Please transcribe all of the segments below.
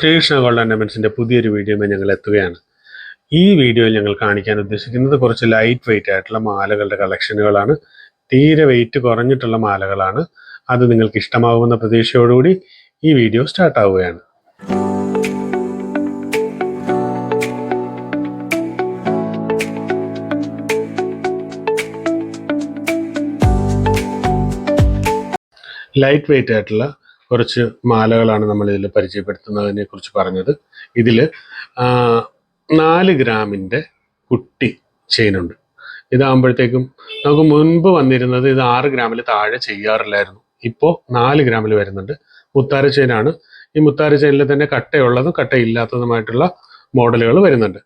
Sreekrishna gold ഓർണമെന്റ്സിന്റെ പുതിയൊരു വീഡിയോയുമായി ഞങ്ങൾ എത്തുകയാണ്. ഈ വീഡിയോയിൽ ഞങ്ങൾ കാണിക്കാൻ ഉദ്ദേശിക്കുന്നത് കുറച്ച് ലൈറ്റ് വെയിറ്റ് ആയിട്ടുള്ള മാലകളുടെ കളക്ഷനുകളാണ് തീരെ വെയിറ്റ് കുറഞ്ഞിട്ടുള്ള മാലകളാണ്. അത് നിങ്ങൾക്ക് ഇഷ്ടമാകുമെന്ന പ്രതീക്ഷയോടുകൂടി ഈ വീഡിയോ സ്റ്റാർട്ട് ആവുകയാണ്. ലൈറ്റ് വെയിറ്റ് ആയിട്ടുള്ള കുറച്ച് മാലകളാണ് നമ്മൾ ഇതിൽ പരിചയപ്പെടുത്തുന്നതിനെ കുറിച്ച് പറഞ്ഞത്. ഇതിൽ നാല് ഗ്രാമിന്റെ കുട്ടി ചെയിനുണ്ട് ഇതാകുമ്പോഴത്തേക്കും നമുക്ക് മുൻപ് വന്നിരുന്നത് ഇത് ആറ് ഗ്രാമിൽ താഴെ ചെയ്യാറില്ലായിരുന്നു. ഇപ്പോൾ നാല് ഗ്രാമിൽ വരുന്നുണ്ട്. മുത്താര ചെയിനാണ് ഈ മുത്താര ചെയിനിൽ തന്നെ കട്ടയുള്ളതും കട്ടയില്ലാത്തതുമായിട്ടുള്ള മോഡലുകൾ വരുന്നുണ്ട്.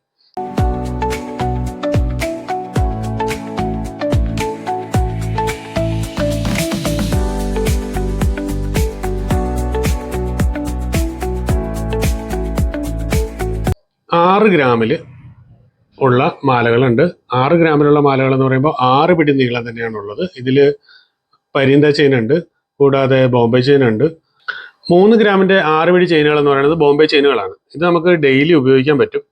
ആറ് ഗ്രാമിൽ ഉള്ള മാലകളുണ്ട്. ആറ് ഗ്രാമിലുള്ള മാലകൾ എന്ന് പറയുമ്പോൾ ആറ് പിടി നീളം തന്നെയാണ് ഉള്ളത് ഇതിൽ പരീന്ത ചെയിൻ ഉണ്ട് കൂടാതെ ബോംബെ ചെയിൻ ഉണ്ട് മൂന്ന് ഗ്രാമിന്റെ ആറ് പിടി ചെയിനുകൾ എന്ന് പറയുന്നത് ബോംബെ ചെയിനുകളാണ്. ഇത് നമുക്ക് ഡെയിലി ഉപയോഗിക്കാൻ പറ്റും.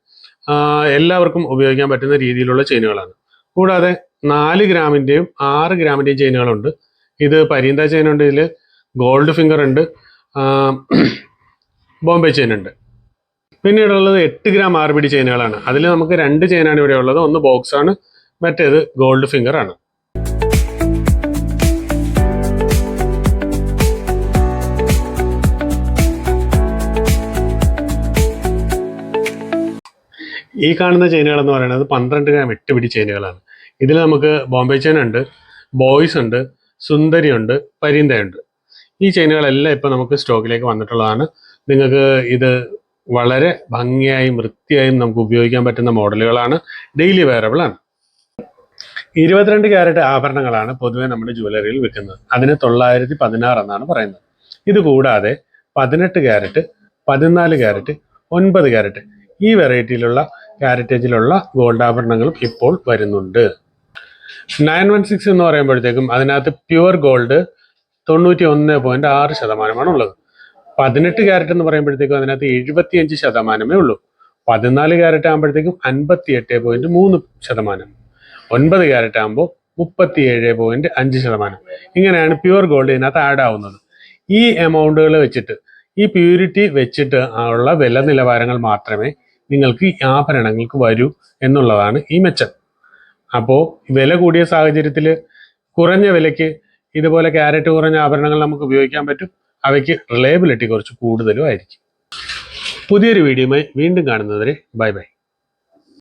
എല്ലാവർക്കും ഉപയോഗിക്കാൻ പറ്റുന്ന രീതിയിലുള്ള ചെയിനുകളാണ്. കൂടാതെ നാല് ഗ്രാമിന്റെയും ആറ് ഗ്രാമിന്റെയും ചെയിനുകളുണ്ട്. ഇത് പരീന്ത ചെയിൻ ഉണ്ട് ഇതിൽ ഗോൾഡ് ഫിംഗർ ഉണ്ട് ബോംബെ ചെയിൻ ഉണ്ട് പിന്നീടുള്ളത് എട്ട് ഗ്രാം ആർ ബി ഡി ചെയിനുകളാണ്. അതിൽ നമുക്ക് രണ്ട് ചെയിനാണ് ഇവിടെ ഉള്ളത്. ഒന്ന് ബോക്സ് ആണ് മറ്റേത് ഗോൾഡ് ഫിംഗർ ആണ്. ഈ കാണുന്ന ചെയിനുകൾ എന്ന് പറയുന്നത് പന്ത്രണ്ട് ഗ്രാം എട്ട് പിടി ചെയിനുകളാണ്. ഇതിൽ നമുക്ക് ബോംബെ ചെയിൻ ഉണ്ട് ബോയ്സ് ഉണ്ട് സുന്ദരി ഉണ്ട് പരീന്തയുണ്ട് ഈ ചെയിനുകളെല്ലാം ഇപ്പോൾ നമുക്ക് സ്റ്റോക്കിലേക്ക് വന്നിട്ടുള്ളതാണ്. നിങ്ങൾക്ക് ഇത് വളരെ ഭംഗിയായും വൃത്തിയായും നമുക്ക് ഉപയോഗിക്കാൻ പറ്റുന്ന മോഡലുകളാണ്. ഡെയിലി വെയറബിൾ ആണ്. ഇരുപത്തിരണ്ട് ക്യാരറ്റ് ആഭരണങ്ങളാണ് പൊതുവെ നമ്മുടെ ജ്വല്ലറിയിൽ വിൽക്കുന്നത്. അതിന് തൊള്ളായിരത്തി പതിനാറ് എന്നാണ് പറയുന്നത്. ഇത് കൂടാതെ പതിനെട്ട് ക്യാരറ്റ് പതിനാല് ക്യാരറ്റ് ഒൻപത് ക്യാരറ്റ് ഈ വെറൈറ്റിയിലുള്ള ക്യാരറ്റേജിലുള്ള ഗോൾഡ് ആഭരണങ്ങളും ഇപ്പോൾ വരുന്നുണ്ട്. നയൻ വൺ സിക്സ് എന്ന് പറയുമ്പോഴത്തേക്കും അതിനകത്ത് പ്യുവർ ഗോൾഡ് തൊണ്ണൂറ്റി ഒന്ന് പോയിന്റ് ആറ് ശതമാനമാണ് ഉള്ളത്. പതിനെട്ട് ക്യാരറ്റ് എന്ന് പറയുമ്പോഴത്തേക്കും അതിനകത്ത് എഴുപത്തിയഞ്ച് ശതമാനമേ ഉള്ളൂ. പതിനാല് ക്യാരറ്റ് ആകുമ്പോഴത്തേക്കും അൻപത്തി എട്ട് പോയിന്റ് മൂന്ന് ശതമാനം. ഒൻപത് ക്യാരറ്റ് ആകുമ്പോൾ മുപ്പത്തി ഏഴ് പോയിന്റ് അഞ്ച് ശതമാനം. ഇങ്ങനെയാണ് പ്യുവർ ഗോൾഡ് ഇതിനകത്ത് ആഡ് ആവുന്നത്. ഈ എമൗണ്ടുകൾ വെച്ചിട്ട് ഈ പ്യൂരിറ്റി വെച്ചിട്ട് ഉള്ള വില നിലവാരങ്ങൾ മാത്രമേ നിങ്ങൾക്ക് ഈ ആഭരണങ്ങൾക്ക് വരൂ എന്നുള്ളതാണ് ഈ മെച്ചം. അപ്പോൾ വില കൂടിയ സാഹചര്യത്തിൽ കുറഞ്ഞ വിലയ്ക്ക് ഇതുപോലെ ക്യാരറ്റ് കുറഞ്ഞ ആഭരണങ്ങൾ നമുക്ക് ഉപയോഗിക്കാൻ പറ്റും. അവയ്ക്ക് റിലയബിലിറ്റി കുറച്ച് കൂടുതലും ആയിരിക്കും. പുതിയൊരു വീഡിയോയുമായി വീണ്ടും കാണുന്നവരെ ബൈ ബൈ.